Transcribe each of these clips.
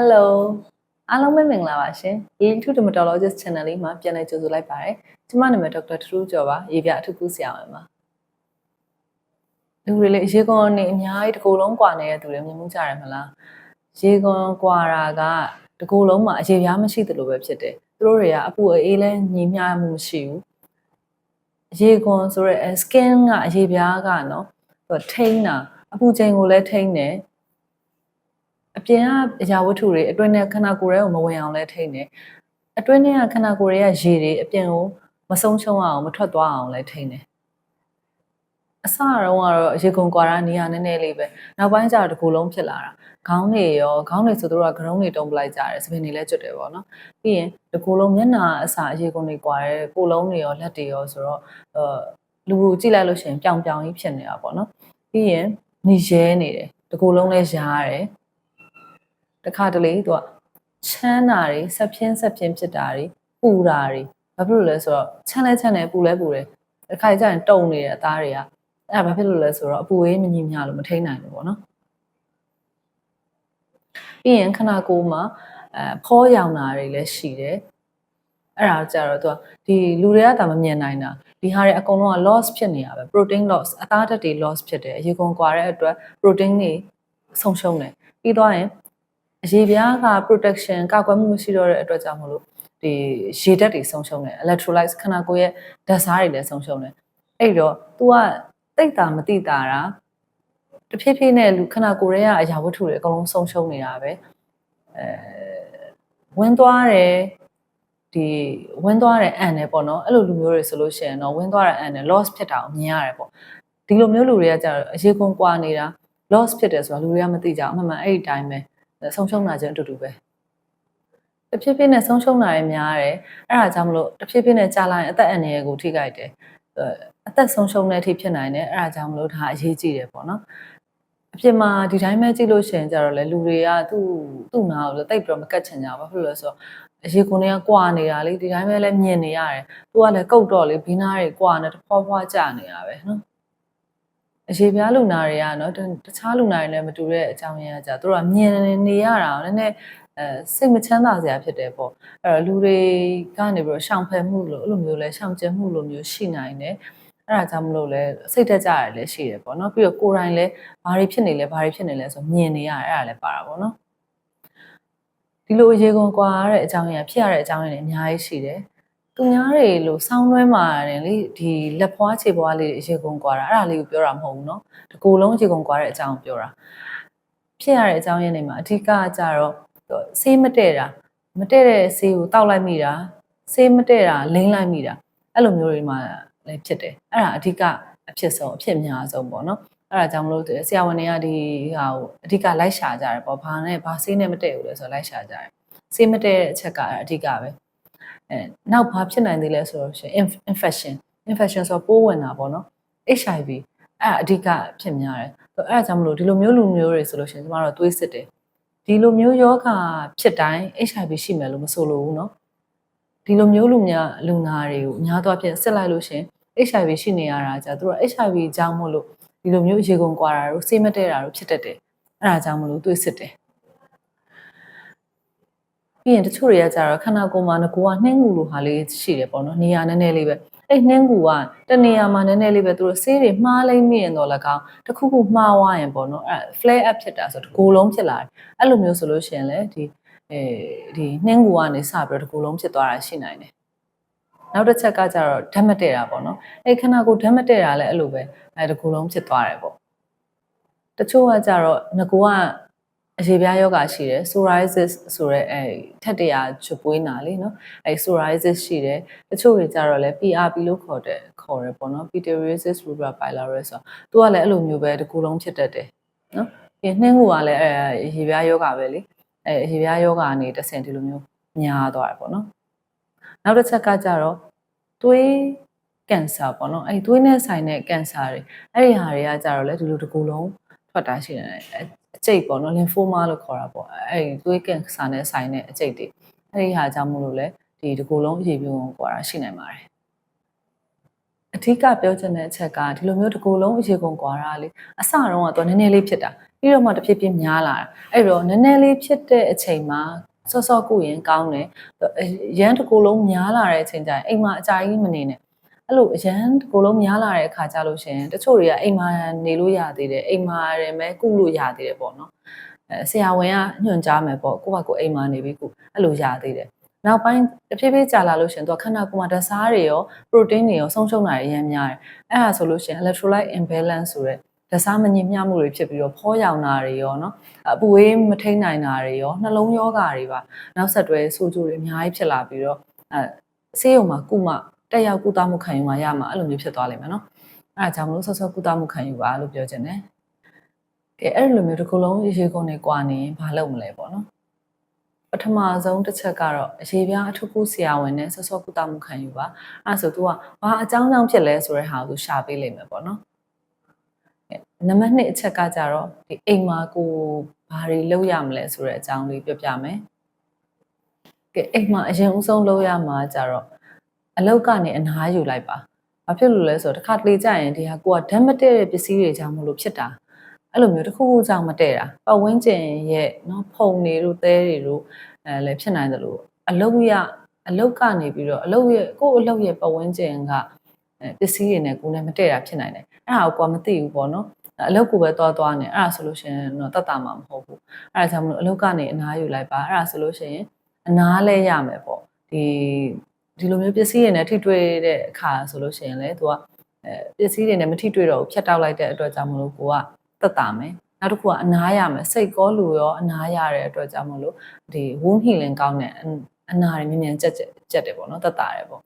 Hello အားလုံးပဲမင်္ဂလာပါရှင် Lily to Dermatologist Channel လေးမှာပြန်လည်ကြိုဆိုလိုက်ပါတယ်ကျမနာမည်ဒေါက်တာထူးကျော်ပါရေပြအထူးကုဆရာဝန်ပါလူတွေလေရေကွန်နေအများကြီးတစ်ကိုယ်လုံးကွာနေတဲ့သူတွေမြင်မှုကြရမလားရေကွန်ကွာတာကတစ်ကိုယ်လုံးမှာအရေပြားမရှိသလိုပဲဖြစ်တယ်သူတို့တွေကအပူအေးလဲညီမျှမှုမရှိဘူးရေကွန်ဆိုရဲ skin ကအရေပြားကနော်သူထိန်းတာအပူချိန်ကိုလည်းထိန်းတယ်အ ပြင်ကအရာဝတ္ထုတွေအတွင်းနဲ့ခန္ဓာကိုယ်ထဲကိုမဝင်အောင်လဲထိန်းတယ်အတွင်းနဲ့ကခန္ဓာကိုယ်ရဲ့ရေတွေအပြင်ကိုမဆုံးရှုံးအောင်မထွက်သွားအောင်လဲထိန်းတယ်အစတော့ကတော့ရေကုန်ကွာတာနေရာနည်းနည်းလေးပဲနောက်ပိုင်းကျတော့ဒီကိုယ်လုံးဖြစ်လာတာခေါင်းတွေရောခေါင်းတွေဆိုတော့ကဂရုံးတွေတုံးပလိုက်ကြတယ်စပင်တွေလည်းကျွတ်တယ်ပေါ့နော်ပြီးရင်ဒီကိုယ်လုံးမျက်နှာအစာအရေကုန်တွေကွာတယ်ကိုယ်လုံးတွေရောလက်တွေရောဆိုတော့အဲလူကိုကြည့်လိုက်လို့ရှိရင်ပြောင်ပြောင်ကြီးဖြစ်နေတာပေါ့နော်ပြီးရင်နေရဲနေတယ်ဒီကိုယ်လုံးလည်းရားတယ် တခါတလေသူကချမ်းတာတွေဆက်ဖြင်းဆက်ဖြင်းဖြစ်တာတွေပူတာတွေဘာဖြစ်လို့လဲဆိုတော့ချမ်းလဲချမ်းတယ်ပူလဲပူတယ်တခါကျရင်တုံနေတဲ့အသားတွေကအဲ့ဒါဘာဖြစ်လို့လဲဆိုတော့အပူအေးမညီမျှလို့မထိန်နိုင်ဘူးပေါ့နော်ပြီးရင်ခနာကိုယ်မှာအဲဖောရောင်တာတွေလည်းရှိတယ်အဲ့ဒါကြတော့သူကဒီလူတွေကဒါမမြင်နိုင်တာဒီဟာတွေအကုန်လုံးက loss ဖြစ်နေတာပဲ protein loss အသားဓာတ်တွေ loss ဖြစ်တယ်အရေကုန်ကွာတဲ့အတွက် protein တွေဆုံးရှုံးတယ်ပြီးသွားရင် အရေပြားက protection ကာကွယ်မှုမရှိတော့တဲ့အတွက်ကြောင့်မလို့ဒီရေဓာတ်တွေဆုံးရှုံးတယ် electrolytes ခန္ဓာကိုယ်ရဲ့ဓာတ်စားတွေလည်းဆုံးရှုံးတယ်အဲ့တော့ तू ကတိတ်တာမတိတာတာတဖြည်းဖြည်းနဲ့လူခန္ဓာကိုယ်ရဲ့အရာဝတ္ထုတွေအကုန်လုံးဆုံးရှုံးနေတာပဲအဲဝင်သွားတယ်ဒီဝင်းသွားတဲ့အန်နဲ့ပေါ့နော်အဲ့လိုလူမျိုးတွေဆိုလို့ရှိရင်တော့ဝင်းသွားတဲ့အန်နဲ့ loss ဖြစ်တာကိုမြင်ရတယ်ပေါ့ဒီလိုမျိုးလူတွေကကြတော့အရေးကုန်ကွာနေတာ loss ဖြစ်တယ်ဆိုတာလူတွေကမသိကြအောင်အမှန်မှန်အဲ့ဒီတိုင်းပဲ ဆုံးရှုံးတာချင်းအတူတူပဲတဖြည်းဖြည်းနဲ့ဆုံးရှုံးတာရများတယ်အဲ့ဒါကြောင့်မလို့တဖြည်းဖြည်းနဲ့ကြာလာရင်အသက်အန္တရာယ်ကိုထိခိုက်တယ်အသက်ဆုံးရှုံးတဲ့အထိဖြစ်နိုင်တယ်အဲ့ဒါကြောင့်မလို့ဒါအရေးကြီးတယ်ပေါ့နော်အပြင်မှာဒီတိုင်းပဲကြည့်လို့ရှိရင်ကြတော့လေလူတွေကသူ့သူ့နာကိုလည်းတိတ်ပြီးတော့မကတ်ချင်ကြဘူးဘာဖြစ်လို့လဲဆိုတော့အရေကုန်တွေကကွာနေတာလေဒီတိုင်းပဲလည်းမြင်နေရတယ်သူကလည်းကုတ်တော့လေဘီနာတွေကွာနေတဖွာဖွာကြနေတာပဲနော် အရေပြားလူနာတွေကနော်တခြားလူနာတွေလည်းမတူတဲ့အကြောင်းရင်းကကြာသူတို့ကမြင်နေရတာနည်းနည်းအဲစိတ်မချမ်းသာစရာဖြစ်တယ်ပေါ့အဲ့တော့လူတွေကနေပြီးတော့ရှောင်ဖယ်မှုလို့အဲ့လိုမျိုးလဲရှောင်ကျဉ်မှုလိုမျိုးရှိနိုင်တယ်အဲ့ဒါကြောင့်မလို့လဲစိတ်တက်ကြရတယ်လည်းရှိတယ်ပေါ့နော်ပြီးတော့ကိုယ်တိုင်လည်းဘာတွေဖြစ်နေလဲဘာတွေဖြစ်နေလဲဆိုမြင်နေရတယ်အဲ့ဒါလည်းပါတာပေါ့နော်ဒီလိုရေကုန်ကွာရတဲ့အကြောင်းရဖြစ်ရတဲ့အကြောင်းရတွေအများကြီးရှိတယ် သူများတွေလို့စောင်းနှွဲမှာတယ်လေဒီလက်ဖွားခြေဖွားလေးရေကုန်ကွာတာအဲ့ဒါလေးကိုပြောတာမဟုတ်ဘူးเนาะတကူလုံးရေကုန်ကွာတဲ့အကြောင်းပြောတာဖြစ်ရတဲ့အကြောင်းရင်းတွေမှာအဓိကကြတော့ဆေးမတည့်တာမတည့်တဲ့ဆေးကိုတောက်လိုက်မိတာဆေးမတည့်တာလိမ့်လိုက်မိတာအဲ့လိုမျိုးတွေမှာလည်းဖြစ်တယ်အဲ့ဒါအဓိကအဖြစ်ဆုံးအဖြစ်များဆုံးပေါ့နော်အဲ့ဒါကြောင့်မလို့ဆရာဝန်တွေကဒီဟာကိုအဓိကလိုက်ရှာကြတယ်ပေါ့ဘာနဲ့ဘာဆေးနဲ့မတည့်ဘူးလဲဆိုတော့လိုက်ရှာကြတယ်ဆေးမတည့်တဲ့အချက်ကအဓိကပဲ အဲနောက်ဘာဖြစ်နိုင်သေးလဲဆိုတော့ရှင် infection infection ဆိုတော့ပိုးဝင်တာပေါ့နော် HIV အဲ့အဓိကဖြစ်များတယ်အဲ့ဒါကြောင့်မလို့ဒီလိုမျိုးလူမျိုးတွေဆိုလို့ရှင်ကျမတို့သွေးစစ်တယ်ဒီလိုမျိုးယောဂဖြစ်တိုင်း HIV ရှိမယ်လို့မဆိုလိုဘူးเนาะဒီလိုမျိုးလူများလူနာတွေကိုအများသောဖြင့်စစ်လိုက်လို့ရှင် HIV ရှိနေရတာကြာသူတို့ HIV အကြောင်းမို့လို့ဒီလိုမျိုးရေကုန်ကွာတာတို့ဆေးမတဲတာတို့ဖြစ်တတ်တယ်အဲ့ဒါကြောင့်မလို့တွေးစစ်တယ် ပြီးရင်တချို့တွေကကြတော့ခန္ဓာကိုယ်မှာငကိုကနှင်းငူလိုဟာလေးရှိတယ်ပေါ့နော်နေရာနည်းနည်းလေးပဲအဲ့နှင်းငူကတနေရာမှာနည်းနည်းလေးပဲသူတို့ဆေးတွေမှားလိုက်မိရင်တော့၎င်းတခုခုမှားသွားရင်ပေါ့နော်အဲ့ flare up ဖြစ်တာဆိုတကိုယ်လုံးဖြစ်လာတယ်အဲ့လိုမျိုးဆိုလို့ရှိရင်လေဒီအဲဒီနှင်းငူကနေစပြီးတော့တကိုယ်လုံးဖြစ်သွားတာရှိနိုင်တယ်နောက်တစ်ချက်ကကြတော့ဓာတ်မတည့်တာပေါ့နော်အဲ့ခဏကိုဓာတ်မတည့်တာလည်းအဲ့လိုပဲအဲ့တကူလုံးဖြစ်သွားတယ်ပေါ့တချို့ကကြတော့ငကိုက အရေပြားယောဂရှိတယ် psoriasis ဆိုရဲအဲထက်တရာချပွေးနာလေနော်အဲ psoriasis ရှိတယ်တချို့တွေကြတော့လဲ PRP လို့ခေါ်တယ်ခေါ်ရပေါ့နော် pityriasis rubra pilaris ဆိုသူကလည်းအဲ့လိုမျိုးပဲတကူလုံးဖြစ်တတ်တယ်နော်ဒီနှင်းကူကလည်းအဲရေပြားယောဂပဲလေအဲရေပြားယောဂကနေတဆင်ဒီလိုမျိုးညားသွားတယ်ပေါ့နော်နောက်တစ်ချက်ကကြတော့သွေးကင်ဆာပေါ့နော်အဲ့သွေးနဲ့ဆိုင်တဲ့ကင်ဆာတွေအဲ့ဒီဟာတွေကကြတော့လေဒီလိုတစ်ခုလုံးထွက်တာရှိတယ် အကျိတ်ပေါ့နော်လင်ဖိုမာလို့ခေါ်တာပေါ့အဲ့ဒီသွေးကင်ဆာနဲ့ဆိုင်တဲ့အကျိတ်တွေအဲ့ဒီဟာကြောင့်မို့လို့လေဒီတစ်ခုလုံးအရေးပြုံကွာတာရှိနိုင်ပါတယ်အဓိကပြောချင်တဲ့အချက်ကဒီလိုမျိုးတစ်ခုလုံးအရေကုန်ကွာတာလေအစတုန်းကတော့နည်းနည်းလေးဖြစ်တာပြီးတော့မှတစ်ဖြည်းဖြည်းများလာတာအဲ့တော့နည်းနည်းလေးဖြစ်တဲ့အချိန်မှာစောစောကုရင်ကောင်းတယ်ရန်တစ်ကိုယ်လုံးများလာတဲ့အချိန်ကျရင်အိမ်မှာအကြာကြီးမနေနဲ့ အဲ့လိုအရန်ကိုလုံးများလာတဲ့အခါကြလို့ရှင်တချို့တွေကအိမ်မှာနေလို့ရသေးတယ်အိမ်မှာရမယ်ကုလို့ရသေးတယ်ပေါ့နော်အဲဆရာဝန်ကညွှန်ကြားမယ်ပေါ့ကိုကကိုအိမ်မှာနေပြီးကုအဲ့လိုရသေးတယ်နောက်ပိုင်းတဖြည်းဖြည်းကြာလာလို့ရှင်သူကခန္ဓာကိုယ်မှာဓာတ်စားတွေရောပရိုတင်းတွေရောဆုံးရှုံးတာတွေအများကြီးအဲ့ဒါဆိုလို့ရှင် electrolyte imbalance ဆိုတဲ့ဓာတ်စားမညီမျှမှုတွေဖြစ်ပြီးတော့ဖောရောင်တာတွေရောနော်အပူဝေးမထိန်နိုင်တာတွေရောနှလုံးရောဂါတွေပါနောက်ဆက်တွဲဆိုးကျိုးတွေအများကြီးဖြစ်လာပြီးတော့အဲဆေးရုံမှာကုမ တက်ရောက်ကုသမှုခံယူမှရမှာအဲ့လိုမျိုးဖြစ်သွားလိမ့်မယ်နော်။အဲ့ဒါကြောင့်မလို့ဆော့ဆော့ကုသမှုခံယူပါလို့ပြောချင်တယ်။ကဲအဲ့လိုမျိုးတစ်ခုလုံးရေရေကုန်နေကွာနေဘာလုပ်မလဲပေါ့နော်။ပထမဆုံးတစ်ချက်ကတော့အရေးပြားအထုကုဆရာဝန်နဲ့ဆော့ဆော့ကုသမှုခံယူပါ။အဲ့ဆို तू ကဘာအကြောင်းကြောင့်ဖြစ်လဲဆိုတဲ့ဟာကိုရှာပေးလိမ့်မယ်ပေါ့နော်။နံပါတ်1အချက်ကကြတော့ဒီအိမ်မှာကိုဘာတွေလုပ်ရမလဲဆိုတဲ့အကြောင်းလေးပြောပြမယ်။ကဲအိမ်မှာအရင်အဆုံးလုပ်ရမှာကြတော့ အလောက်ကနေအနားယူလိုက်ပါဘာဖြစ်လို့လဲဆိုတော့တစ်ခါတလေကြာရင်ဒီဟာကိုကဓာတ်မတည့်တဲ့ပစ္စည်းတွေကြောင့်မလို့ဖြစ်တာအဲ့လိုမျိုးတစ်ခုခုကြောင့်မတည့်တာပတ်ဝန်းကျင်ရဲ့နော်ဖုံတွေတို့သဲတွေတို့အဲလည်းဖြစ်နိုင်တယ်လို့အလောက်ရအလောက်ကနေပြီးတော့အလောက်ရဲ့ကိုယ့်အလောက်ရဲ့ပတ်ဝန်းကျင်ကပစ္စည်းတွေနဲ့ကိုယ်နဲ့မတည့်တာဖြစ်နိုင်တယ်အဲ့ဒါကိုကမသိဘူးပေါ့နော်အလုပ်ကိုပဲသွားသွားနေအဲ့ဒါဆိုလို့ရှိရင်တော့တတ်တာမှာမဟုတ်ဘူးအဲ့ဒါကြောင့်မလို့အလုပ်ကနေအနားယူလိုက်ပါအဲ့ဒါဆိုလို့ရှိရင်အနားလဲရမယ်ပေါ့ဒီ ဒီလိုမျိုးပစ္စည်းတွေနဲ့ထိတွေ့တဲ့အခါဆိုလို့ရှိရင်လေသူကအဲပစ္စည်းတွေနဲ့မထိတွေ့တော့ဘူးဖြတ်တောက်လိုက်တဲ့အတွက်ကြောင့်မလို့ကိုကတတ်တာမယ်နောက်တစ်ခုကအနားရမယ်စိတ်ကောလူရောအနားရတဲ့အတွက်ကြောင့်မလို့ဒီ wound healing ကောင်းတဲ့အနာတွေမြင်မြန်ကြက်ကြက်တယ်ပေါ့နော်တတ်တာတယ်ပေါ့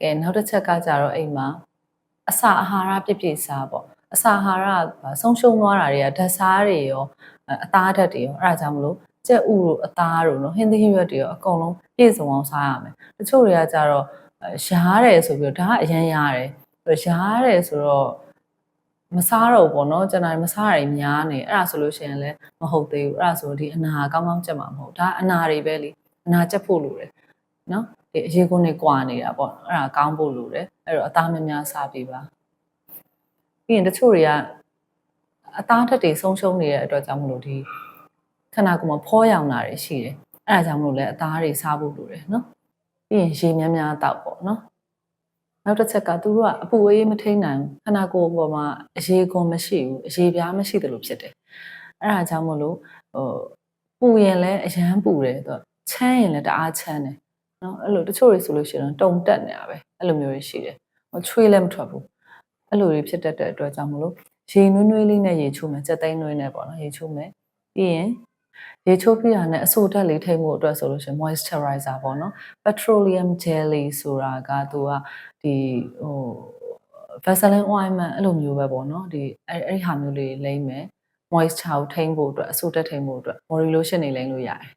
ကဲနောက်တစ်ချက်ကကြတော့အိမ်မှာအစာအာဟာရပြည့်ပြည့်စားပေါ့အစာအာဟာရဆုံးရှုံးသွားတာတွေကဓာတ်စားတွေရောအသားဓာတ်တွေရောအဲ့ဒါကြောင့်မလို့ ကြက်ဥတို့အသားတို့နော်ဟင်းသီးဟင်းရွက်တွေရောအကုန်လုံးပြည့်စုံအောင်စားရမယ်တချို့တွေကကြတော့ရားတယ်ဆိုပြီးတော့ဒါကအရန်ရတယ်ရားတယ်ဆိုတော့မစားတော့ဘောနော်ကျွန်တော်မစားရည်များနေအဲ့ဒါဆိုလို့ရှိရင်လည်းမဟုတ်သေးဘူးအဲ့ဒါဆိုဒီအနာကောင်းကောင်းကြက်မှာမဟုတ်ဒါအနာတွေပဲလေအနာကြက်ဖို့လိုတယ်နော်ဒီအရေးကုန်းတွေကွာနေတာပေါ့အဲ့ဒါကောင်းဖို့လိုတယ်အဲ့တော့အသားများများစားပေးပါပြီးရင်တချို့တွေကအသားထက်တွေဆုံးရှုံးနေတဲ့အတွက်ကြောင့်မလို့ဒီ ခန္ဓာကိုယ်မှာဖောရောင်တာတွေရှိတယ်အဲ့ဒါကြောင့်မလို့လည်းအသားတွေစားဖို့လိုတယ်နော်ပြီးရင်ရေများများတောက်ပေါ့နော်နောက်တစ်ချက်ကသူတို့ကအပူအေးမထိန်နိုင်ဘူးခန္ဓာကိုယ်ပေါ်မှာအရေခွန်မရှိဘူးအရေပြားမရှိတယ်လို့ဖြစ်တယ်အဲ့ဒါကြောင့်မလို့ဟိုပူရင်လည်းအရန်ပူတယ်သူချမ်းရင်လည်းတအားချမ်းတယ်နော်အဲ့လိုတချို့တွေဆိုလို့ရှိရင်တုံတက်နေတာပဲအဲ့လိုမျိုးတွေရှိတယ်ဟိုချွေးလည်းမထွက်ဘူးအဲ့လိုတွေဖြစ်တတ်တဲ့အတွက်ကြောင့်မလို့ရေနွေးနွေးလေးနဲ့ရေချိုးမယ်စက်သိန်းနွေးနဲ့ပေါ့နော်ရေချိုးမယ်ပြီးရင် ရေချိုးပြီးတာနဲ့အဆိုဓာတ်လေးထိမှုအတွက်ဆိုလို့ရှိရင် moisturizer ပေါ့နော် petroleum jelly ဆိုတာကသူကဒီဟို Vaseline ointment အဲ့လိုမျိုးပဲပေါ့နော်ဒီအဲ့အဲ့ဟာမျိုးလေးလိမ့်မယ် moisture ကိုထိန်းဖို့အတွက်အဆိုဓာတ်ထိန်းဖို့အတွက် body lotion တွေလိမ့်လို့ရတယ်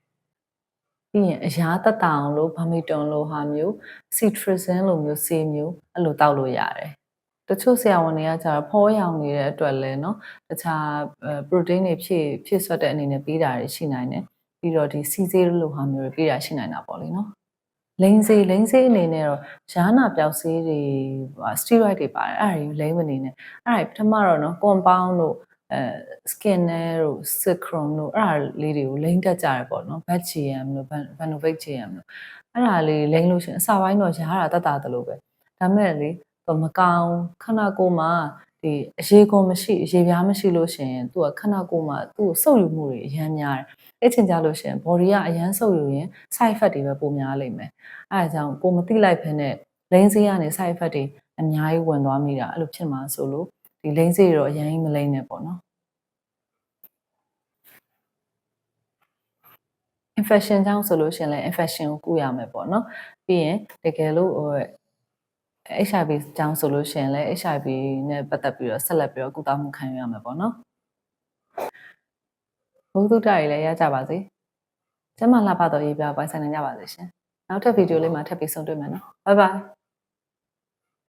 ပြီးရင်အရာတက်တောင်လို့ဘာမီတွန်လို့ဟာမျိုး citrizin လိုမျိုးဆေးမျိုးအဲ့လိုတောက်လို့ရတယ် တချို့ဆရာဝန်တွေကကျတော့ဖောရောင်နေတဲ့အတွက်လဲเนาะတခြား protein တွေဖြည့်ဖြည့်ဆွတ်တဲ့အနေနဲ့ပေးတာတွေရှိနိုင်တယ်ပြီးတော့ဒီစီဆေးလိုဟာမျိုးတွေပေးတာရှိနိုင်တာပေါ့လေเนาะလိန်စေးလိန်စေးအနေနဲ့တော့ယာနာပြောက်ဆေးတွေ steroid တွေပါတယ်အဲ့ဒါတွေလိန်မနေနဲ့အဲ့ဒါပထမတော့เนาะ compound တို့အဲ skinner တို့ citron တို့အဲ့ဒါလေးတွေကိုလိန်တက်ကြရပေါ့เนาะ batchium တို့ vanovate chium တို့အဲ့ဒါလေးလိန်လို့ရှင်အစာပိုင်းတော့ယာတာတတ်တာတလို့ပဲဒါမဲ့လေ မကောင်းခန္ဓာကိုယ်မှာဒီအရေကုန်မရှိအရေပြားမရှိလို့ရှင်သူကခန္ဓာကိုယ်မှာသူ့စုပ်ယူမှုတွေအများများတယ်အဲ့ချိန်ကြလို့ရှင် body ကအရန်စုပ်ယူရင် side effect တွေပဲပိုများလိမ့်မယ်အဲဒါကြောင့်ကိုမသိလိုက်ဖ ೇನೆ လိန်စေးကနေ side effect တွေအများကြီးဝင်သွားမိတာအဲ့လိုဖြစ်မှာဆိုလို့ဒီလိန်စေးတော့အရင်မလိန်နဲ့ပေါ့နော် infection ကြောင့်ဆိုလို့ရှင်လဲ infection ကိုကုရမယ်ပေါ့နော်ပြီးရင်တကယ်လို့ဟို HIV ကြောင်းဆိုလို့ရှိရင်လည်း HIV နဲ့ပတ်သက်ပြီးတော့ဆက်လက်ပြီးတော့ကုသမှုခံယူရမှာပေါ့နော်ဘုဒ္ဓတာတွေလည်းရကြပါစေကျမလာပါတော့ရေးပြပိုင်ဆိုင်နိုင်ကြပါစေရှင်နောက်ထပ်ဗီဒီယိုလေးမှာထပ်ပြီးဆုံတွေ့မယ်နော်ဘိုင်ဘိုင်